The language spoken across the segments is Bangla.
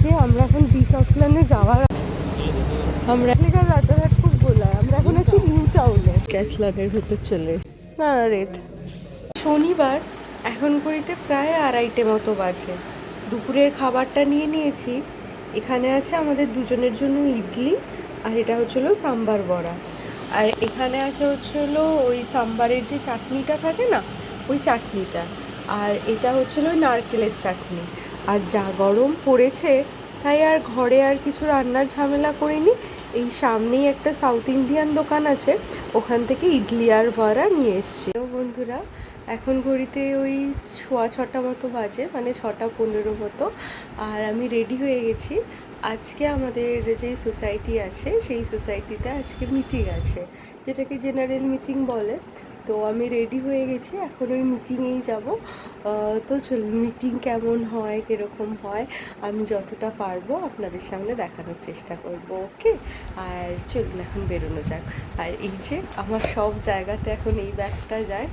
যে আমরা এখন ডিকাপ্লানে যাওয়ার আমরা এখানকার রাজারহাট খুব গোলায় আমরা এখন আছি নিউ টাউনে ক্যাথলানের ভেতর চলে না না রেট শনিবার এখন করিতে প্রায় আড়াইটে মতো বাজে। দুপুরের খাবারটা নিয়ে নিয়েছি। এখানে আছে আমাদের দুজনের জন্য ইডলি আর এটা হচ্ছিল সাম্বার বড়া। আর এখানে আছে হচ্ছিল ওই সাম্বারের যে চাটনিটা থাকে না ওই চাটনিটা। আর এটা হচ্ছিল ওই নারকেলের চাটনি। আর যা গরম পড়েছে, তাই আর ঘরে আর কিছু রান্নার ঝামেলা করিনি। এই সামনেই একটা সাউথ ইন্ডিয়ান দোকান আছে, ওখান থেকে ইডলি আর বড়া নিয়ে এসছি। বন্ধুরা, এখন ঘড়িতে ওই ছোয়া ছটা মতো বাজে মানে ছটা পনেরো মতো, আর আমি রেডি হয়ে গেছি। আজকে আমাদের যে সোসাইটি আছে, সেই সোসাইটিতে আজকে মিটিং আছে, যেটাকে জেনারেল মিটিং বলে। তো আমি রেডি হয়ে গেছি, এখন ওই মিটিংয়েই যাব। তো চল মিটিং কেমন হয়, কীরকম হয়, আমি যতটা পারব আপনাদের সামনে দেখানোর চেষ্টা করব ওকে আর চলুন, এখন বেরোনো যাক। আর এই যে, আমার সব জায়গাতে এখন এই ব্যাগটা যায়,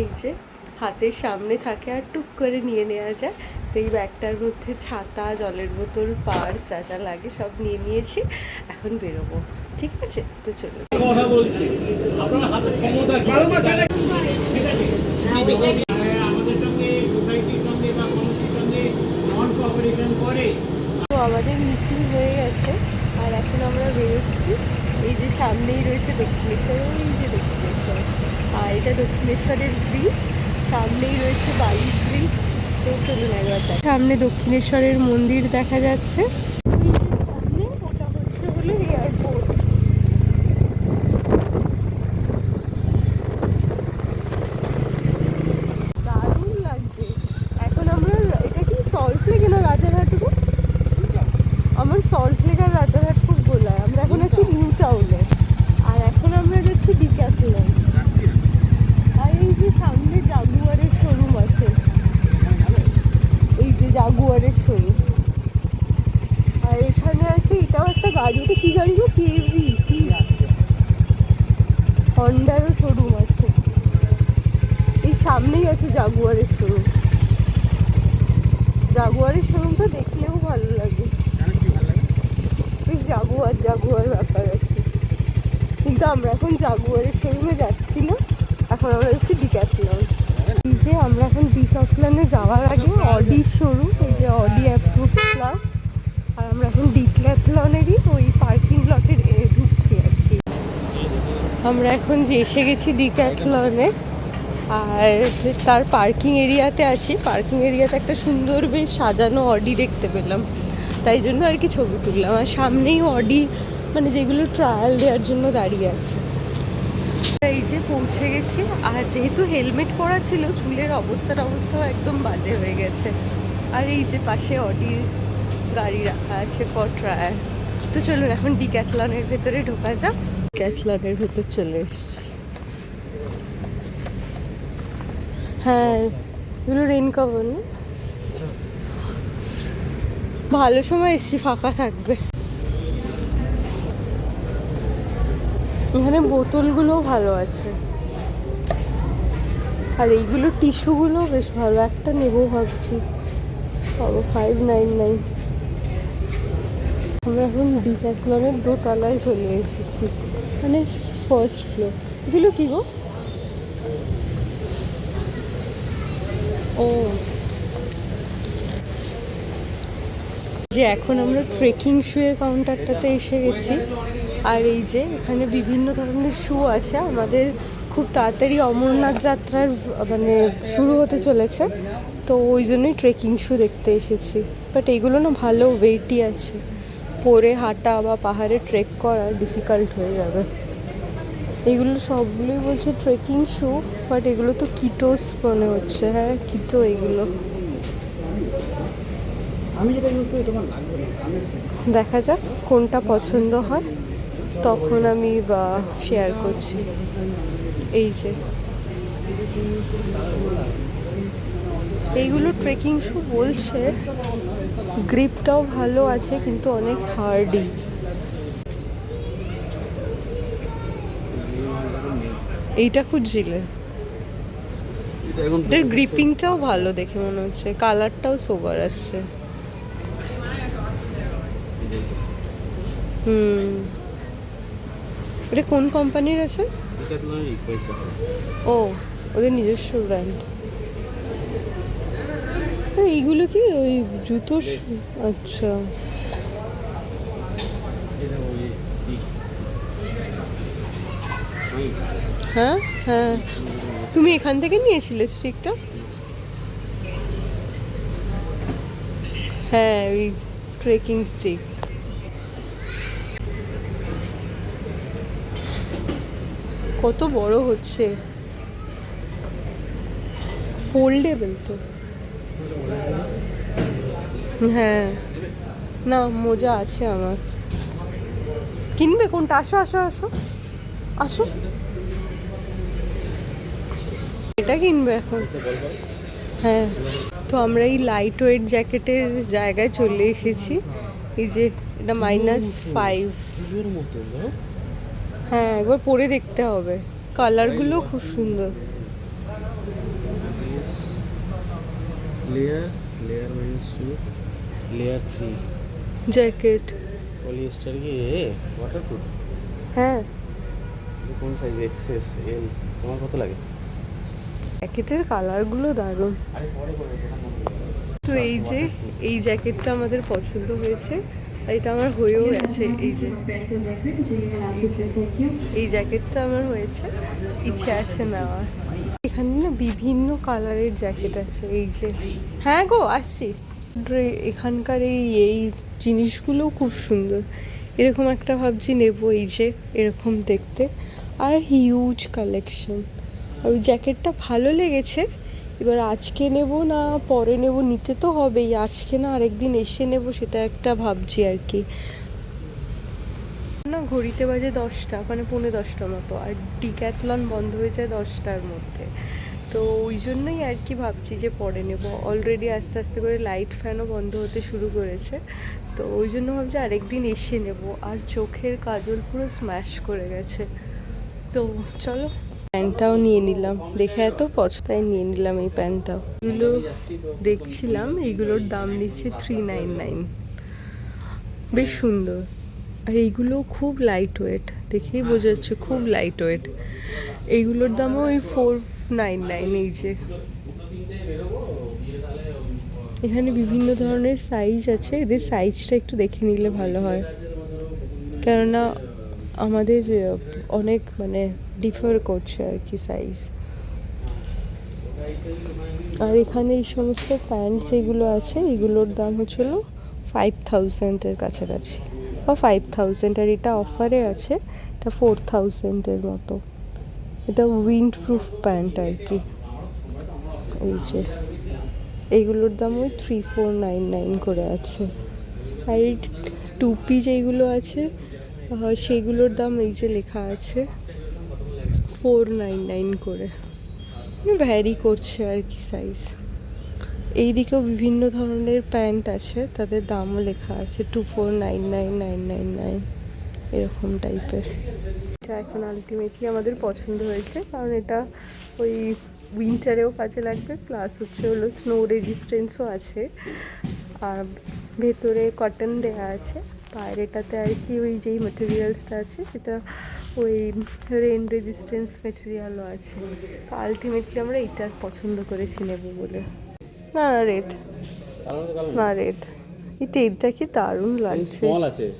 এই যে হাতের সামনে থাকে আর টুক করে নিয়ে নেওয়া যায়। তো এই ব্যাগটার মধ্যে ছাতা, জলের বোতল, পার্স যা যা লাগে সব নিয়ে নিয়েছি। এখন বেরোবো। ঠিক আছে? তো কথা বলছি আমাদের মিটিং হয়ে গেছে, আর এখন আমরা বেরোচ্ছি। এই যে সামনেই রয়েছে দক্ষিণেশ্বর, ওই যে দক্ষিণেশ্বর। আর এটা দক্ষিণেশ্বরের ব্রিজ সামনেই রয়েছে বালি ব্রিজ তো চলুন একবার সামনে দক্ষিণেশ্বরের মন্দির দেখা যাচ্ছে এই যে সামনে ওটা হচ্ছে হলো এয়ারপোর্ট দারুণ লাগছে এখন আমরা এটা কি সল্ট লেকে না রাজারহাটুকু আমার সল্ট লেক আর রাজারহাট খুব গোলায় আমরা এখন আছি নিউ টাউনে আর এখন আমরা যাচ্ছি ডিক্যাথলন আর এই যে সামনে জাগুয়ারের শোরুম আছে এই যে জাগুয়ারের আর এখানে আছে, এটাও একটা গাড়ি, এটা কি গাড়ি গো? কেভি, কি? হন্ডারও শোরুম আছে। এই সামনেই আছে জাগুয়ারের শোরুম জাগুয়ারের শোরুমটা দেখলেও ভালো লাগে। বেশ জাগুয়ার জাগুয়ার ব্যাপার আছে। কিন্তু আমরা এখন জাগুয়ারের শোরুমে যাচ্ছি না। এখন আমরা যাচ্ছি ডিক্যাথলন এই যে আমরা এখন ডিক্যাথলনে যাওয়ার আগে অডির শোরুম এই যে অডি অ্যাপ্রুভ প্লাস আর আমরা এখন ডিক্যাথলনেরই ওই পার্কিং লটের ঢুকছি আর কি। আমরা এখন যে এসে গেছি ডিক্যাথলনে আর তার পার্কিং এরিয়াতে আছি। পার্কিং এরিয়াতে একটা সুন্দর বেশ সাজানো অডি দেখতে পেলাম। তাই জন্য আর কি ছবি তুললাম। আর সামনেই অডি মানে যেগুলো ট্রায়াল দেওয়ার জন্য দাঁড়িয়ে আছে। এই যে পৌঁছে গেছি আর যেহেতু হেলমেট পরা ছিল চুলের অবস্থার অবস্থাও একদম বাজে হয়ে গেছে। আর এই যে পাশে অডির গাড়ি রাখা আছে ফর ট্রায়াল তো চলুন এখন ডিক্যাথলনের ভেতরে ঢোকা যাক। ক্যাথলনের ভেতর চলে এসছি। হ্যাঁ এগুলো রেন কভার ভালো সময় এসছি ফাঁকা থাকবে। এখানে বোতলগুলোও ভালো আছে। আর এইগুলো টিস্যুগুলো বেশ ভালো। একটা নেব ভাবছি। পাবো ফাইভ নাইন নাইন আমরা এখন ডিক্যাথলনের দোতলায় চলে এসেছি। মানে ফার্স্ট ফ্লোর এগুলো কি গো? ও। যে এখন আমরা ট্রেকিং শুয়ের কাউন্টারটাতে এসে গেছি। আর এই যে এখানে বিভিন্ন ধরনের শু আছে আমাদের খুব তাড়াতাড়ি অমরনাথ যাত্রার মানে শুরু হতে চলেছে। তো ওই জন্যই ট্রেকিং শু দেখতে এসেছি। বাট এগুলো না ভালো ওয়েটই আছে। পরে হাঁটা বা পাহাড়ে ট্রেক করা ডিফিকাল্ট হয়ে যাবে। এগুলো সবগুলোই বলছে ট্রেকিং শু বাট এগুলো তো কিটোস মনে হচ্ছে। হ্যাঁ কিটো এগুলো। দেখা যাক কোনটা পছন্দ হয়। তখন আমি বা শেয়ার করছি। এই যে। এইগুলো ট্রেকিং শু বলছে। গ্রিপটাও ভালো আছে কিন্তু অনেক হার্ডি এইটা খুঁজছিলে? এটার গ্রিপিংটাও ভালো দেখে মনে হচ্ছে। কালারটাও সোবার আসছে। হুম। এটা কোন কোম্পানির আছে? ও ওদের নিজস্ব ব্র্যান্ড এইগুলো কি? ওই জুতো আচ্ছা। হ্যাঁ হ্যাঁ। তুমি এখান থেকে নিয়েছিলে স্টিকটা হ্যাঁ ওই ট্রেকিং স্টিক কত বড় হচ্ছে। ফোল্ডেবল তো। হ্যাঁ। না, মোজা আছে আমার। কিনবে কোনটা? আসো আসো আসো। আসো। এটা কিনবে এখন। হ্যাঁ। তো আমরা এই লাইট ওয়েট জ্যাকেটের জায়গায় চলে এসেছি। এই যে এটা মাইনাস ফাইভ হ্যাঁ একবার পরে দেখতে হবে। কালারগুলো খুব সুন্দর। Layer layer minus two layer three jacket polyester কি? এ ওয়াটারপ্রুফ হ্যাঁ। কোন সাইজ এক্সএস এল তোমার কত লাগে? জ্যাকেটের কালারগুলো দারুণ। তো এই যে এই জ্যাকেটটা আমাদের পছন্দ হয়েছে। এটা আমার হয়েও গেছে এই যে। এই জ্যাকেটটা আমার হয়েছে ইচ্ছে আছে নেওয়ার এখানে না বিভিন্ন কালারের জ্যাকেট আছে এই যে। হ্যাঁ গো আসছি। এখানকার এই এই জিনিসগুলোও খুব সুন্দর। এরকম একটা ভাবছি নেব এই যে এরকম দেখতে। আর হিউজ কালেকশন আর ওই জ্যাকেটটা ভালো লেগেছে এবার আজকে নেব না, পরে নেব, নিতে তো হবেই। আজকে না আরেকদিন এসে নেব, সেটা একটা ভাবছি আর কি। না, ঘড়িতে বাজে দশটা মানে পৌনে দশটা মতো, আর ডিক্যাথলন বন্ধ হয়ে যায় দশটার মধ্যে। তো ওই জন্যই আর কি ভাবছি যে পরে নেব। অলরেডি আস্তে আস্তে করে লাইট ফ্যানও বন্ধ হতে শুরু করেছে। তো ওই জন্য ভাবছি আরেকদিন এসে নেব। আর চোখের কাজল পুরো স্ম্যাশ করে গেছে। তো চলো প্যান্টটাও নিয়ে নিলাম। দেখে এত পছন্দায় নিয়ে নিলাম এই প্যান্টটাও। এগুলো দেখছিলাম এইগুলোর দাম নিচ্ছে থ্রি নাইন নাইন বেশ সুন্দর। আর এইগুলো খুব লাইট ওয়েট দেখেই বোঝা যাচ্ছে খুব লাইট ওয়েট এইগুলোর দামও ওই ফোর নাইন নাইন এই যে। এখানে বিভিন্ন ধরনের সাইজ আছে। এদের সাইজটা একটু দেখে নিলে ভালো হয়। কেননা আমাদের অনেক মানে ডিফার করছে আর কি সাইজ আর এখানে এই সমস্ত প্যান্ট যেগুলো আছে, এগুলোর দাম হচ্ছিল ফাইভ থাউজেন্ডের কাছাকাছি। বা ফাইভ থাউজেন্ড আর এটা অফারে আছে, এটা ফোর থাউজেন্ডের মতো। এটা উইন্ড প্রুফ প্যান্ট আর কি। এই যে এইগুলোর দাম ওই থ্রি ফোর নাইন নাইন করে আছে। আর এই টুপি যেইগুলো আছে আহ, সেইগুলোর দাম এই যে লেখা আছে ফোর নাইন নাইন করে। ভ্যারি করছে আর কি সাইজ এই দিকেও বিভিন্ন ধরনের প্যান্ট আছে তাদের দামও লেখা আছে two four nine nine nine nine nine এরকম টাইপের এটা এখন আলটিমেটলি আমাদের পছন্দ হয়েছে কারণ এটা ওই উইন্টারেও কাজে লাগবে প্লাস হচ্ছে হলো স্নো রেজিস্ট্যান্সও আছে। আর ভেতরে কটন দেওয়া আছে। বাইরেটাতে আর কি ওই যেই মেটেরিয়ালসটা আছে সেটা ওই রেন রেজিস্ট্যান্স মেটেরিয়ালও আছে। তো আলটিমেটলি আমরা এইটা পছন্দ করেছি নেব বলে। না না রেড না রেট এই টেটটা কি দারুণ লাগছে। আছে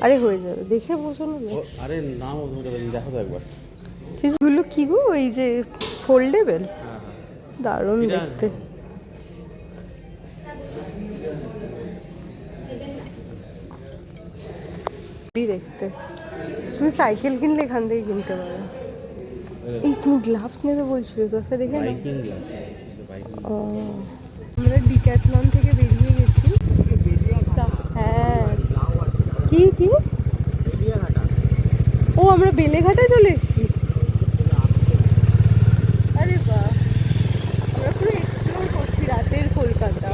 আরে হয়ে যাবে। দেখে বোঝো না। আরে নাম দেখো তো একবার। পিসগুলো কি গো? ওই যে ফোল্ডেবল হ্যাঁ হ্যাঁ। দারুণ এটা- দেখতে। দেখতে তুমি সাইকেল কিনলে এখান থেকে কিনতে পারো এই তুমি গ্লাভস নেবে বলছিলে তো একটা দেখে না আমরা ডিক্যাথলন থেকে বেরিয়ে গেছি হ্যাঁ কি কি ও আমরা বেলেঘাটায় চলে এসেছি আরে বাহ আমরা পুরো এক্সপ্লোর করছি রাতের কলকাতা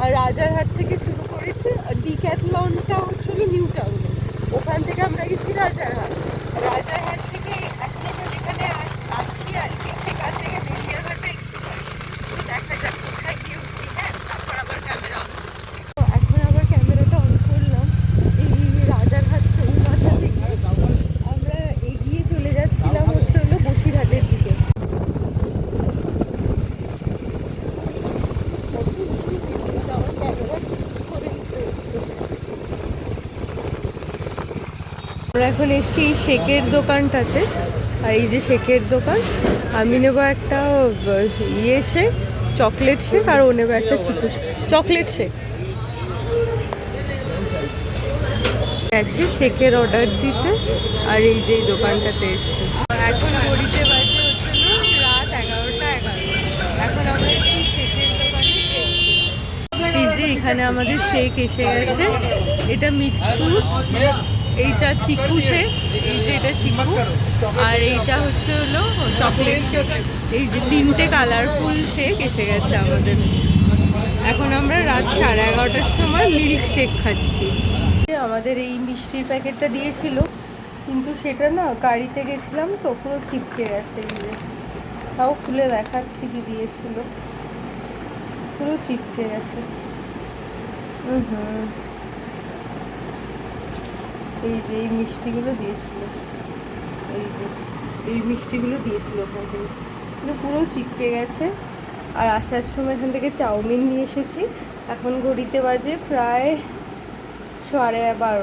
আর রাজারহাট থেকে শুরু করেছে আর ডিক্যাথলনটা হচ্ছিল নিউ টাউনে ওখান থেকে আমরা গেছি রাজারহাট থেকে এখন আমরা যেখানে আস- আছি আর কি সেখান থেকে বেলিয়াঘাটে একটু বাড়ি। তো দেখা যাক কোথায় গিয়ে উঠি হ্যাঁ তারপর আবার ক্যামেরা অন করছি তো এখন আবার ক্যামেরাটা অন করলাম এই রাজ আমরা এখন এসছি এই শেকের দোকানটাতে। আর এই যে শেকের দোকান আমি নেব একটা ইয়ে শেক চকলেট শেক আর ও নেব একটা চিকু চকলেট শেক। গেছে শেকের অর্ডার দিতে আর এই যে দোকানটাতে এসছি। এখন ঘড়িতে বাজে হচ্ছে রাত এগারোটা এগারো। এখন আমরা শেকের দোকানে। এই যে এখানে আমাদের শেক এসে গেছে। এটা মিক্স ফ্রুট এইটা চিকু শেক এই যে এটা চিকু। আর এইটা হচ্ছে হলো চকলেট। এই যে তিনটে কালারফুল শেক এসে গেছে আমাদের। এখন আমরা রাত সাড়ে এগারোটার সময় মিল্ক শেক খাচ্ছি। আমাদের এই মিষ্টির প্যাকেটটা দিয়েছিল, কিন্তু সেটা না গাড়িতে গেছিলাম তো, পুরো চিপকে গেছে যে। তাও খুলে দেখাচ্ছি কি দিয়েছিল। পুরো চিপকে গেছে। হুম হুম। এই যে, এই মিষ্টিগুলো দিয়েছিল। এই যে, এই মিষ্টিগুলো দিয়েছিল ওখান থেকে কিন্তু পুরো চিপকে গেছে। আর আসার সময় এখান থেকে চাউমিন নিয়ে এসেছি। এখন ঘড়িতে বাজে প্রায় সাড়ে বারো